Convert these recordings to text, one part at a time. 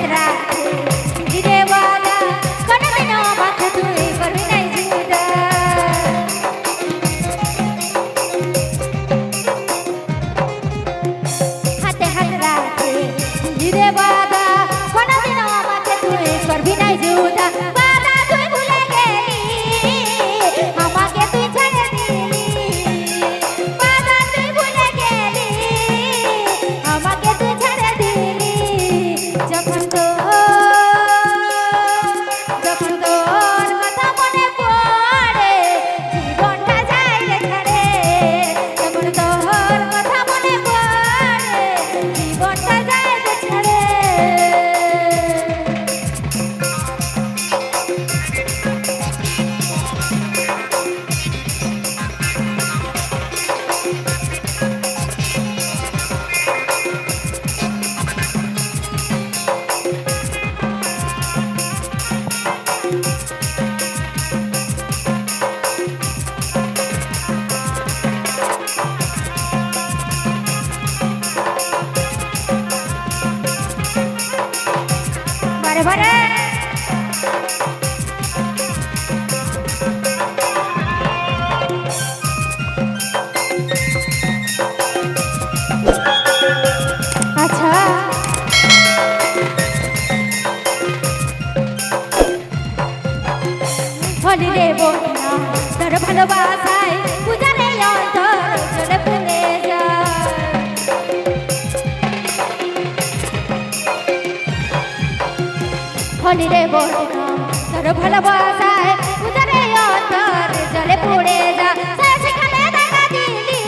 tierra. এবারে। আচ্ছা। হলি রে বোনা ভালোবাসায় মনিরে বলরাম তোর ভালোবাসায় উদরে অন্তর জলে পুড়ে যা সেখানে দেখা দিলি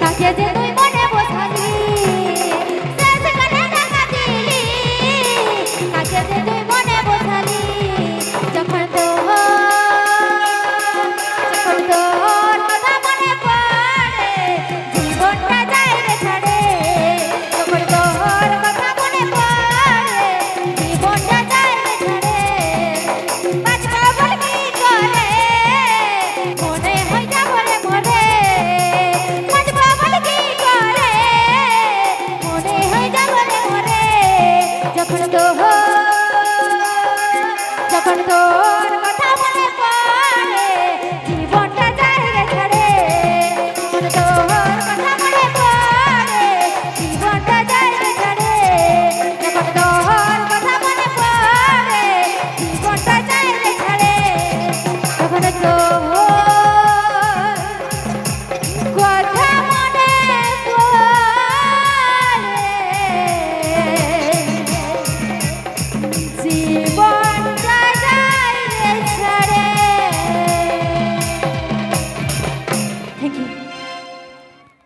কাকে যে তুই মনে বসালি সেখানে দেখা দিলি কাকে যে তুই মনে বসালি, যখন তো যখন তো